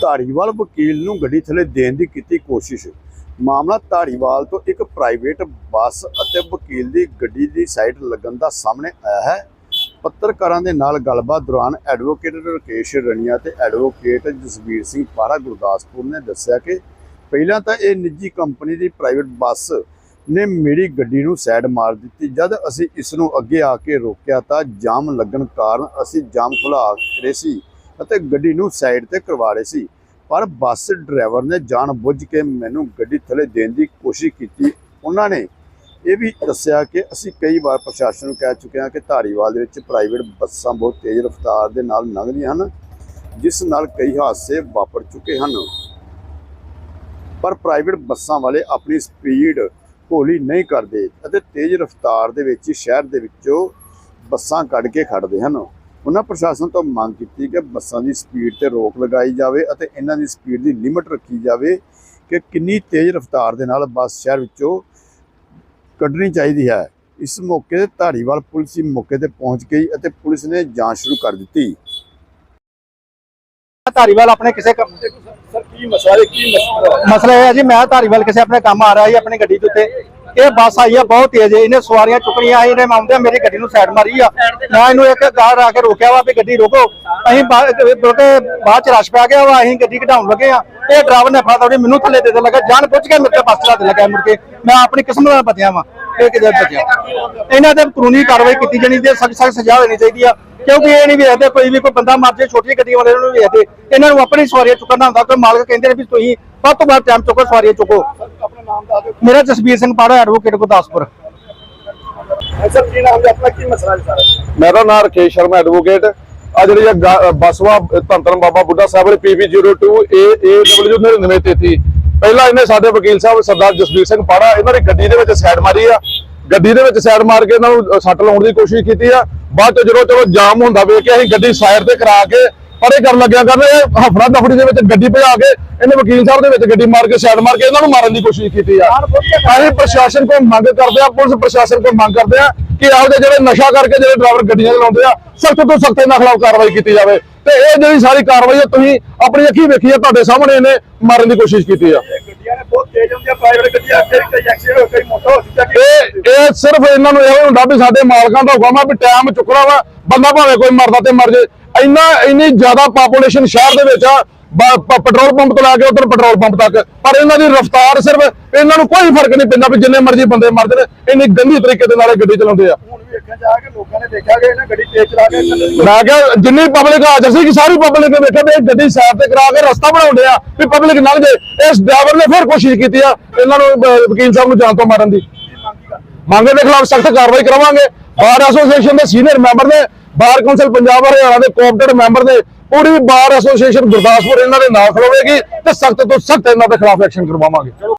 ਧਾਰੀਵਾਲ ਵਕੀਲ ਨੂੰ ਗੱਡੀ ਥੱਲੇ ਦੇਣ ਦੀ ਕੀਤੀ ਕੋਸ਼ਿਸ਼। ਮਾਮਲਾ ਧਾਰੀਵਾਲ ਤੋਂ ਇੱਕ ਪ੍ਰਾਈਵੇਟ ਬੱਸ ਅਤੇ ਵਕੀਲ ਦੀ ਗੱਡੀ ਦੀ ਸਾਈਡ ਲੱਗਣ ਦਾ ਸਾਹਮਣੇ ਆਇਆ ਹੈ। ਪੱਤਰਕਾਰਾਂ ਦੇ ਨਾਲ ਗੱਲਬਾਤ ਦੌਰਾਨ ਐਡਵੋਕੇਟ ਰਕੇਸ਼ ਰਣੀਆ ਤੇ ਐਡਵੋਕੇਟ ਜਸਵੀਰ ਸਿੰਘ ਪਾਰਾ ਗੁਰਦਾਸਪੁਰ ਨੇ ਦੱਸਿਆ ਕਿ ਪਹਿਲਾਂ ਤਾਂ ਇਹ ਨਿੱਜੀ ਕੰਪਨੀ ਦੀ ਪ੍ਰਾਈਵੇਟ ਬੱਸ ਨੇ ਮੇਰੀ ਗੱਡੀ ਨੂੰ ਸਾਈਡ ਮਾਰ ਦਿੱਤੀ। ਜਦ ਅਸੀਂ ਇਸ ਨੂੰ ਅੱਗੇ ਆ ਕੇ ਰੋਕਿਆ ਤਾਂ ਜਾਮ ਲੱਗਣ ਕਾਰਨ ਅਸੀਂ ਜਾਮ ਖੁਲਾ ਰਹੇ ਸੀ ਅਤੇ ਗੱਡੀ ਨੂੰ ਸਾਈਡ ਤੇ ਕਰਵਾ ਰਹੇ ਸੀ। ਪਰ ਬੱਸ ਡਰਾਈਵਰ ਨੇ ਜਾਣ ਬੁੱਝ ਕੇ ਮੈਨੂੰ ਗੱਡੀ ਥੱਲੇ ਦੇਣ ਦੀ ਕੋਸ਼ਿਸ਼ ਕੀਤੀ। ਉਹਨਾਂ ਨੇ ਇਹ ਵੀ ਦੱਸਿਆ ਕਿ ਅਸੀਂ ਕਈ ਵਾਰ ਪ੍ਰਸ਼ਾਸਨ ਨੂੰ ਕਹਿ ਚੁੱਕੇ ਹਾਂ ਕਿ ਧਾਰੀਵਾਲ ਦੇ ਵਿੱਚ ਪ੍ਰਾਈਵੇਟ ਬੱਸਾਂ ਬਹੁਤ ਤੇਜ਼ ਰਫ਼ਤਾਰ ਦੇ ਨਾਲ ਲੰਘਦੀਆਂ ਹਨ, ਜਿਸ ਨਾਲ ਕਈ ਹਾਦਸੇ ਵਾਪਰ ਚੁੱਕੇ ਹਨ। ਪਰ ਪ੍ਰਾਈਵੇਟ ਬੱਸਾਂ ਵਾਲੇ ਆਪਣੀ ਸਪੀਡ ਹੌਲੀ ਨਹੀਂ ਕਰਦੇ ਅਤੇ ਤੇਜ਼ ਰਫ਼ਤਾਰ ਦੇ ਵਿੱਚ ਸ਼ਹਿਰ ਦੇ ਵਿੱਚੋਂ ਬੱਸਾਂ ਕੱਢ ਕੇ ਖੜਦੇ ਹਨ। ਉਹਨਾਂ ਪ੍ਰਸ਼ਾਸਨ ਤੋਂ ਮੰਗ ਕੀਤੀ ਕਿ ਬੱਸਾਂ ਦੀ ਸਪੀਡ ਤੇ ਰੋਕ ਲਗਾਈ ਜਾਵੇ ਅਤੇ ਇਹਨਾਂ ਦੀ ਸਪੀਡ ਦੀ ਲਿਮਟ ਰੱਖੀ ਜਾਵੇ ਕਿ ਕਿੰਨੀ ਤੇਜ਼ ਰਫ਼ਤਾਰ ਦੇ ਨਾਲ ਬੱਸ ਸ਼ਹਿਰ ਵਿੱਚੋਂ ਕੱਢਣੀ ਚਾਹੀਦੀ ਹੈ। ਇਸ ਮੌਕੇ ਤੇ ਧਾਰੀਵਾਲ ਪੁਲਿਸ ਹੀ ਮੌਕੇ ਤੇ ਪਹੁੰਚ ਗਈ ਅਤੇ ਪੁਲਿਸ ਨੇ ਜਾਂਚ ਸ਼ੁਰੂ ਕਰ ਦਿੱਤੀ। ਧਾਰੀਵਾਲ ਆਪਣੇ ਕਿਸੇ ਕੰਮ ਸਰ ਕੀ ਮਸਲਾ ਹੈ ਕੀ ਮਸਲਾ ਮਸਲਾ ਇਹ ਹੈ ਜੀ ਮੈਂ ਧਾਰੀਵਾਲ ਕਿਸੇ ਆਪਣੇ ਕੰਮ ਆ ਰਿਹਾ ਸੀ ਆਪਣੀ ਗੱਡੀ ਦੇ ਉੱਤੇ। ਇਹ ਬੱਸ ਆਈ ਆ ਬਹੁਤ ਤੇਜ਼ ਹੈ ਇਹਨੇ ਸਵਾਰੀਆਂ ਚੁੱਕਣੀਆਂ ਸੀ ਇਹਨੇ ਮਾਉਂਦੇ ਮੇਰੀ ਗੱਡੀ ਨੂੰ ਸਾਈਡ ਮਾਰੀ ਆ। ਮੈਂ ਇਹਨੂੰ ਇੱਕ ਗਾਰ ਆ ਕੇ ਰੋਕਿਆ ਵਾ ਵੀ ਗੱਡੀ ਰੋਕੋ। ਅਸੀਂ ਬਾਅਦ ਚ ਰਸ਼ ਪੈ ਗਿਆ ਵਾ ਅਸੀਂ ਗੱਡੀ ਘਟਾਉਣ ਲੱਗੇ ਆ। ਇਹ ਡਰਾਈਵਰ ਨੇ ਫਾਦਾ ਮੈਨੂੰ ਥੱਲੇ ਦੇ ਦੇ ਲੱਗਾ ਜਾਨ ਪੁੱਛ ਕੇ ਮੇਰੇ ਤੇ ਦੇ ਲੱਗਾ ਮੁੜ ਕੇ। ਮੈਂ ਆਪਣੀ ਕਿਸਮਤ ਨਾਲ ਬਚਿਆ ਵਾਂ ਇਹ ਕਿਤੇ ਬਚਿਆ। ਇਹਨਾਂ ਤੇ ਕਾਨੂੰਨੀ ਕਾਰਵਾਈ ਕੀਤੀ ਜਾਣੀ ਤੇ ਸਖਤ ਸਖਤ ਸਜ਼ਾ ਹੋਣੀ ਚਾਹੀਦੀ ਆ ਕਿਉਂਕਿ ਇਹ ਨਹੀਂ ਵੇਖਦੇ ਕੋਈ ਵੀ ਕੋਈ ਬੰਦਾ ਮਰ ਜੇ ਛੋਟੀਆਂ ਗੱਡੀਆਂ ਵਾਲੇ ਨੂੰ ਵੇਖਦੇ ਇਹਨਾਂ ਨੂੰ ਆਪਣੀ ਸਵਾਰੀਆਂ ਚੁੱਕਣ ਦਾ ਹੁੰਦਾ ਕੋਈ ਮਾਲਕ ਕਹਿੰਦੇ ਨੇ ਵੀ ਤੁਸੀਂ ਵੱਧ ਤੋਂ ਵੱਧ ਟਾਈਮ ਚੁੱਕੋ ਸਵਾਰੀਆਂ ਚੁੱਕੋ। ਮੇਰਾ ਜਸਬੀਰ ਸਿੰਘ ਪਾੜਾ ਐਡਵੋਕੇਟ ਗੁਰਦਾਸਪੁਰ। ਸਰ ਕੀ ਨਾਮ ਹੈ? ਆਪਣਾ ਕੀ ਮਸਲਾ ਹੈ ਸਾਰਾ? ਮੇਰਾ ਨਾਮ ਰਕੇਸ਼ ਸ਼ਰਮਾ ਐਡਵੋਕੇਟ ਆ ਜਿਹੜੀ ਇਹ ਗਾ- ਬੱਸਵਾ ਧੰਤਨ ਬਾਬਾ ਬੁੱਢਾ ਸਾਹਿਬ ਵਾਲੀ PB02 AAW 9933 ਪਹਿਲਾਂ ਇਹਨੇ ਸਾਡੇ ਵਕੀਲ ਸਾਹਿਬ ਸਰਦਾਰ ਜਸਵੀਰ ਸਿੰਘ ਪਾੜਾ, ਇਹਨਾਂ ਦੀ ਗੱਡੀ ਦੇ ਵਿੱਚ ਸਾਈਡ ਮਾਰੀ ਆ। ਗੱਡੀ ਦੇ ਵਿੱਚ ਸਾਈਡ ਮਾਰ ਕੇ ਇਹਨਾਂ ਨੂੰ ਸੱਟ ਲਾਉਣ ਦੀ ਕੋਸ਼ਿਸ਼ ਕੀਤੀ ਆ। ਬਾਅਦ ਚ ਜਦੋਂ ਚਲੋ ਜਾਮ ਹੁੰਦਾ ਵੇਖ ਕੇ ਅਸੀਂ ਗੱਡੀ ਸਾਈਡ ਤੇ ਕਰਾ ਕੇ ਪਰੇ ਕਰਨ ਲੱਗਿਆ ਕਰਨ ਇਹ ਹਫੜਾ ਦਫੜੀ ਦੇ ਵਿੱਚ ਗੱਡੀ ਭਜਾ ਕੇ ਇਹਨੇ ਵਕੀਲ ਸਾਹਿਬ ਦੇ ਵਿੱਚ ਗੱਡੀ ਮਾਰ ਕੇ ਸਾਈਡ ਮਾਰ ਕੇ ਇਹਨਾਂ ਨੂੰ ਮਾਰਨ ਦੀ ਕੋਸ਼ਿਸ਼ ਕੀਤੀ ਆ। ਅਸੀਂ ਪ੍ਰਸ਼ਾਸਨ ਕੋਲ ਮੰਗ ਕਰਦੇ ਆ ਪੁਲਿਸ ਪ੍ਰਸ਼ਾਸਨ ਕੋਲ ਮੰਗ ਕਰਦੇ ਆ ਕਿ ਆਪਦੇ ਜਿਹੜੇ ਨਸ਼ਾ ਕਰਕੇ ਜਿਹੜੇ ਡਰਾਈਵਰ ਗੱਡੀਆਂ ਚਲਾਉਂਦੇ ਆ ਸਖਤ ਤੋਂ ਸਖਤ ਇਹਨਾਂ ਖਿਲਾਫ ਕਾਰਵਾਈ ਕੀਤੀ ਜਾਵੇ। ਤੇ ਇਹ ਜਿਹੜੀ ਸਾਰੀ ਕਾਰਵਾਈ ਆ ਤੁਸੀਂ ਆਪਣੀ ਅੱਖੀਂ ਵੇਖੀ ਆ ਤੁਹਾਡੇ ਸਾਹਮਣੇ ਇਹਨੇ ਮਾਰਨ ਦੀ ਕੋਸ਼ਿਸ਼ ਕੀਤੀ ਆ। ਤੇਜ਼ ਹੁੰਦੀਆਂ ਪ੍ਰਾਈਵੇਟ ਗੱਡੀਆਂ ਫਿਰ ਕਈ ਐਕਸੀਡੈਂਟ ਹੋ ਕਈ ਮੋਟਾ ਹੋ ਕਿ ਇਹ ਇਹ ਸਿਰਫ ਇਹਨਾਂ ਨੂੰ ਇਹੋ ਹੁੰਦਾ ਵੀ ਸਾਡੇ ਮਾਲਕਾਂ ਦਾ ਹੁਕਮ ਆ ਵੀ ਟਾਈਮ ਚੁੱਕਣਾ ਵਾ ਬੰਦਾ ਭਾਵੇਂ ਕੋਈ ਮਰਦਾ ਤੇ ਮਰ ਜੇ। ਇੰਨਾ ਇੰਨੀ ਜ਼ਿਆਦਾ ਪਾਪੂਲੇਸ਼ਨ ਸ਼ਹਿਰ ਦੇ ਵਿੱਚ ਆ ਪੈਟਰੋਲ ਪੰਪ ਤੋਂ ਲੈ ਕੇ ਉਧਰ ਪੈਟਰੋਲ ਪੰਪ ਤੱਕ। ਪਰ ਇਹਨਾਂ ਦੀ ਰਫ਼ਤਾਰ ਸਿਰਫ ਇਹਨਾਂ ਨੂੰ ਕੋਈ ਫ਼ਰਕ ਨਹੀਂ ਪੈਂਦਾ ਵੀ ਜਿੰਨੇ ਮਰਜ਼ੀ ਬੰਦੇ ਮਰਦੇ ਨੇ ਇੰਨੀ ਗੰਦੀ ਤਰੀਕੇ ਦੇ ਨਾਲ ਗੱਡੀ ਚਲਾਉਂਦੇ ਆ। ਹੁਣ ਵੀ ਵੇਖਿਆ ਜਾ ਕੇ ਲੋਕਾਂ ਨੇ ਦੇਖਿਆ ਕਿ ਇਹਨਾਂ ਗੱਡੀ ਤੇਜ਼ ਚਲਾ ਕੇ ਥੱਲੇ ਨੂੰ ਮੈਂ ਕਿਹਾ ਜਿੰਨੀ ਪਬਲਿਕ ਹਾਜ਼ਰ ਸੀ ਕਿ ਸਾਰੀ ਪਬਲਿਕ ਨੇ ਵੇਖਿਆ ਵੀ ਇਹ ਗੱਡੀ ਸਾਈਡ ਤੇ ਕਰਾ ਕੇ ਰਸਤਾ ਬਣਾਉਂਦੇ ਆ ਵੀ ਪਬਲਿਕ ਲੰਘ ਜੇ ਇਸ ਡਰਾਈਵਰ ਨੇ ਫਿਰ ਕੋਸ਼ਿਸ਼ ਕੀਤੀ ਆ ਇਹਨਾਂ ਨੂੰ ਅਹ, ਵਕੀਲ ਸਾਹਿਬ ਨੂੰ ਜਾਨ ਤੋਂ ਮਾਰਨ ਦੀ। ਮੰਗੇ ਦੇ ਖਿਲਾਫ ਸਖਤ ਕਾਰਵਾਈ ਕਰਾਵਾਂਗੇ। ਬਾਰ ਐਸੋਸੀਏਸ਼ਨ ਦੇ ਸੀਨੀਅਰ ਮੈਂਬਰ ਨੇ ਬਾਰ ਕੌਂਸਲ ਪੰਜਾਬ ਹਰਿਆਣਾ ਦੇ ਕੋਆਪਰੇਟਿਵ ਮੈਂਬਰ ਨੇ ਪੂਰੀ ਬਾਰ ਐਸੋਸੀਏਸ਼ਨ ਗੁਰਦਾਸਪੁਰ ਇਹਨਾਂ ਦੇ ਨਾਲ ਖਲੋਵੇਗੀ ਤੇ ਸਖਤ ਤੋਂ ਸਖਤ ਇਹਨਾਂ ਦੇ ਖਿਲਾਫ ਐਕਸ਼ਨ ਕਰਵਾਵਾਂਗੇ।